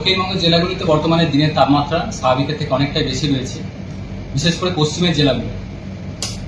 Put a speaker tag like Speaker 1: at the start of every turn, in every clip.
Speaker 1: দক্ষিণবঙ্গের জেলাগুলিতে বর্তমানে দিনের তাপমাত্রা স্বাভাবিকের থেকে অনেকটাই বেশি রয়েছে, বিশেষ করে পশ্চিমের জেলাগুলো।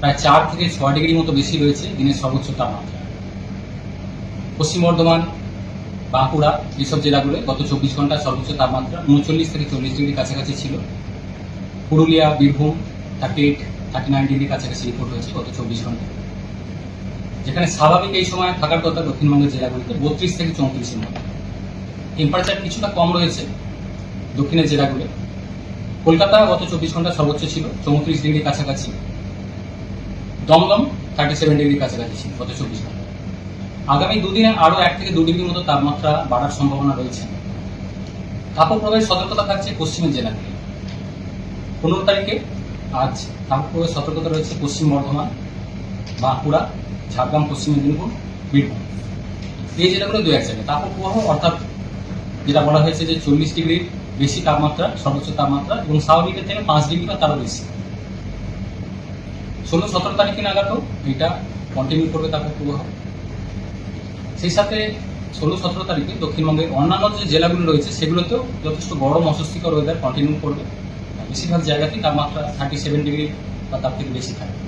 Speaker 1: প্রায় চার থেকে ছয় ডিগ্রি মতো বেশি রয়েছে দিনের সর্বোচ্চ তাপমাত্রা। পশ্চিম বর্ধমান, বাঁকুড়া এইসব জেলাগুলো গত চব্বিশ ঘণ্টার সর্বোচ্চ তাপমাত্রা উনচল্লিশ থেকে চল্লিশ ডিগ্রি কাছাকাছি ছিল। Purulia, Birbhum thirty eight thirty nine degree কাছাকাছি রিপোর্ট হয়েছে গত চব্বিশ ঘণ্টা যেখানে স্বাভাবিক এই সময় থাকার কথা দক্ষিণবঙ্গের জেলাগুলিতে বত্রিশ থেকে চৌত্রিশের মধ্যে টেম্পারেচার কিছুটা কম রয়েছে দক্ষিণের জেলাগুলো। কলকাতা গত চব্বিশ ঘণ্টা সর্বোচ্চ ছিল চৌত্রিশ ডিগ্রি কাছাকাছি। দমদম থার্টি সেভেন ডিগ্রি কাছাকাছি ছিল গত চব্বিশ ঘণ্টা। আগামী দুদিনে আরও এক থেকে দু ডিগ্রি মতো তাপমাত্রা বাড়ার সম্ভাবনা রয়েছে। তাপপ্রবাহের সতর্কতা থাকছে পশ্চিমের জেলাগুলি পনেরো তারিখে আজ তাপপ্রবাহের সতর্কতা রয়েছে পশ্চিম বর্ধমান, বাঁকুড়া, ঝাড়গ্রাম, পশ্চিম মেদিনীপুর, বীরভূম। এই জেলাগুলো দু এক জায়গায়। তাপপ্রবাহ অর্থাৎ যেটা বলা হয়েছে যে চল্লিশ ডিগ্রির বেশি তাপমাত্রা, সর্বোচ্চ তাপমাত্রা এবং স্বাভাবিকের থেকে পাঁচ ডিগ্রি বা তারও বেশি। ষোলো, সতেরো তারিখে নাগাদও এটা কন্টিনিউ করবে তাপপ্রবাহ সেই সাথে ষোলো, সতেরো তারিখে দক্ষিণবঙ্গের অন্যান্য যে জেলাগুলো রয়েছে, সেগুলোতেও যথেষ্ট গরম, অস্বস্তিকর ওয়েদার কন্টিনিউ করবে। বেশিরভাগ জায়গাতেই তাপমাত্রা থার্টি সেভেন ডিগ্রি বা তার থেকে বেশি থাকবে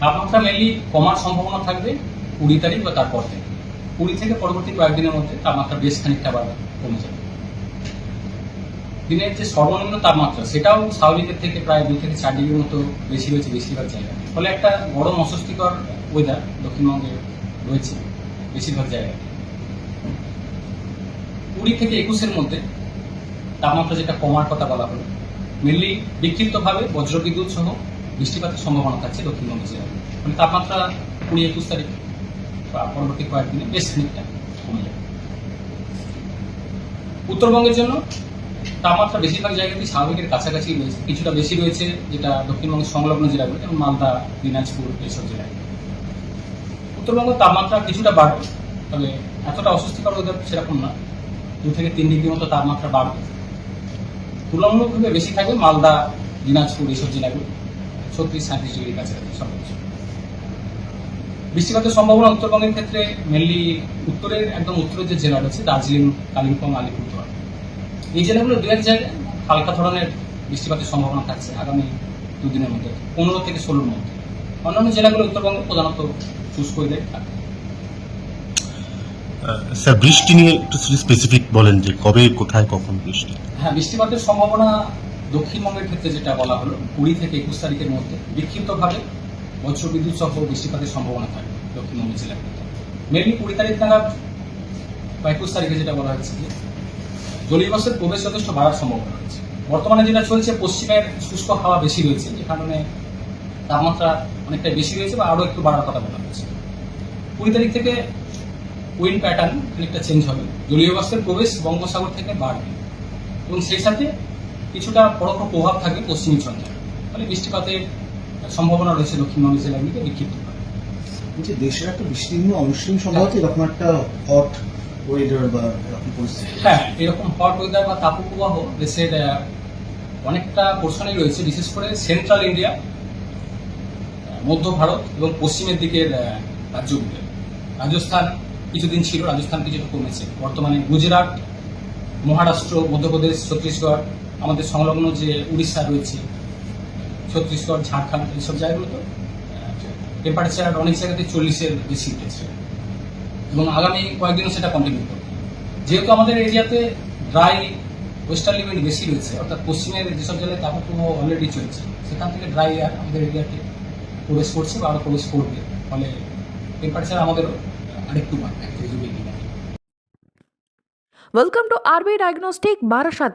Speaker 1: তাপমাত্রা মেনলি কমার সম্ভাবনা থাকবে কুড়ি তারিখ বা তারপর থেকে। কুড়ি থেকে পরবর্তী কয়েকদিনের মধ্যে তাপমাত্রা বেশ খানিকটা আবার কমে যাবে। দিনের যে সর্বনিম্ন তাপমাত্রা, সেটাও স্বাভাবিকের থেকে প্রায় দুই থেকে চার ডিগ্রির মতো বেশি রয়েছে বেশিরভাগ জায়গায়। ফলে একটা গরম অস্বস্তিকর ওয়েদার দক্ষিণবঙ্গে রয়েছে বেশিরভাগ জায়গায়। কুড়ি থেকে একুশের মধ্যে তাপমাত্রা যেটা কমার কথা বলা হলো মেনলি বিক্ষিপ্তভাবে বজ্রবিদ্যুৎ সহ বৃষ্টিপাতের সম্ভাবনা থাকছে দক্ষিণবঙ্গ জেলায়। মানে তাপমাত্রা কুড়ি একুশ তারিখ। বা পরবর্তী কয়েকদিনে বেশ খানিকটা কমে যাবে। উত্তরবঙ্গের জন্য তাপমাত্রা বেশিরভাগ জায়গাতেই স্বাভাবিকের কাছাকাছি রয়েছে। কিছুটা বেশি রয়েছে যেটা দক্ষিণবঙ্গের সংলগ্ন জেলাগুলো, যেমন মালদা, দিনাজপুর এইসব জেলায়। উত্তরবঙ্গের তাপমাত্রা কিছুটা বাড়বে, তবে এতটা অস্বস্তিকর ওদের সেরকম না। দু থেকে তিন ডিগ্রি মতো তাপমাত্রা বাড়বে। তুলনামূলকভাবে বেশি থাকবে মালদা, দিনাজপুর এইসব জেলাগুলো। ছত্রিশ সাঁত্রিশ ডিগ্রি কাছাকাছি সর্বোচ্চ বৃষ্টিপাতের সম্ভাবনা উত্তরবঙ্গের ক্ষেত্রে মেনলি উত্তরের একদম উত্তরের যে জেলা রয়েছে দার্জিলিং কালিম্পং আলিপুরদুয়ার। এই জেলাগুলো দু এক জায়গায় হালকা ধরনের বৃষ্টিপাতের সম্ভাবনা থাকছে আগামী দুদিনের মধ্যে পনেরো থেকে ষোলোর মধ্যে। অন্যান্য জেলাগুলো উত্তরবঙ্গে প্রধানত শুষ্ক ওয়েদার থাকবে
Speaker 2: স্যার বৃষ্টি নিয়ে একটু স্পেসিফিক বলেন যে কবে কোথায় কখন বৃষ্টি?
Speaker 1: হ্যাঁ বৃষ্টিপাতের সম্ভাবনা দক্ষিণবঙ্গের ক্ষেত্রে যেটা বলা হলো কুড়ি থেকে একুশ তারিখের মধ্যে বিক্ষিপ্তভাবে বজ্রবিদ্যুৎ সহ বৃষ্টিপাতের সম্ভাবনা থাকবে দক্ষিণবঙ্গ জেলাগুলিতে মেনলি কুড়ি তারিখ নাগাদ বা একুশ তারিখে যেটা বলা হচ্ছে যে জলীয় বাষ্পের প্রবেশ যথেষ্ট বাড়ার সম্ভাবনা রয়েছে। বর্তমানে যেটা চলছে, পশ্চিমের শুষ্ক হাওয়া বেশি রয়েছে, যে কারণে তাপমাত্রা অনেকটা বেশি রয়েছে বা আরও একটু বাড়ার কথা বলা হচ্ছে কুড়ি তারিখ থেকে উইন্ড প্যাটার্ন অনেকটা চেঞ্জ হবে। জলীয় বাষ্পের প্রবেশ বঙ্গোসাগর থেকে বাড়বে। এবং সেই সাথে কিছুটা পরোক্ষ প্রভাব থাকবে পশ্চিমী ঝঞ্ঝা ফলে বৃষ্টিপাতের সম্ভাবনা রয়েছে দক্ষিণবঙ্গ জেলাগুলিতে বিক্ষিপ্ত
Speaker 3: বলছি দেশের একটা বিস্তীর্ণ অংশীয় সম্ভবত এরকম একটা হট ওয়েদার বা এরকম পরিস্থিতি
Speaker 1: হ্যাঁ এরকম হট ওয়েদার বা তাপপ্রবাহ দেশের অনেকটা পোর্শনেই রয়েছে বিশেষ করে সেন্ট্রাল ইন্ডিয়া মধ্য ভারত এবং পশ্চিমের দিকের রাজ্যগুলো। রাজস্থান কিছুদিন ছিল রাজস্থান কিছুটা কমেছে। বর্তমানে গুজরাট মহারাষ্ট্র মধ্যপ্রদেশ ছত্তিশগড় আমাদের সংলগ্ন যে উড়িষ্যা রয়েছে ছত্তিশগড় ঝাড়খণ্ড এইসব জায়গাগুলোতে টেম্পারেচার অনেক জায়গাতে চল্লিশের বেশি উঠেছে এবং আগামী কয়েকদিনও সেটা কন্টিনিউ করবে যেহেতু আমাদের এরিয়াতে ড্রাই ওয়েস্টার্লি উইন্ড বেশি রয়েছে, অর্থাৎ পশ্চিমের যেসব জেলায় তাপপ্রবাহ অলরেডি চলছে, সেখান থেকে ড্রাই এয়ার আমাদের এরিয়াতে প্রবেশ করছে বা আরও প্রবেশ করবে ফলে টেম্পারেচার আমাদেরও আরেকটু বাড়বে এক থেকে দু ডিগ্রি বাড়বে।
Speaker 4: Welcome to RB Diagnostic Barashat.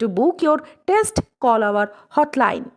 Speaker 4: To book your test, call our hotline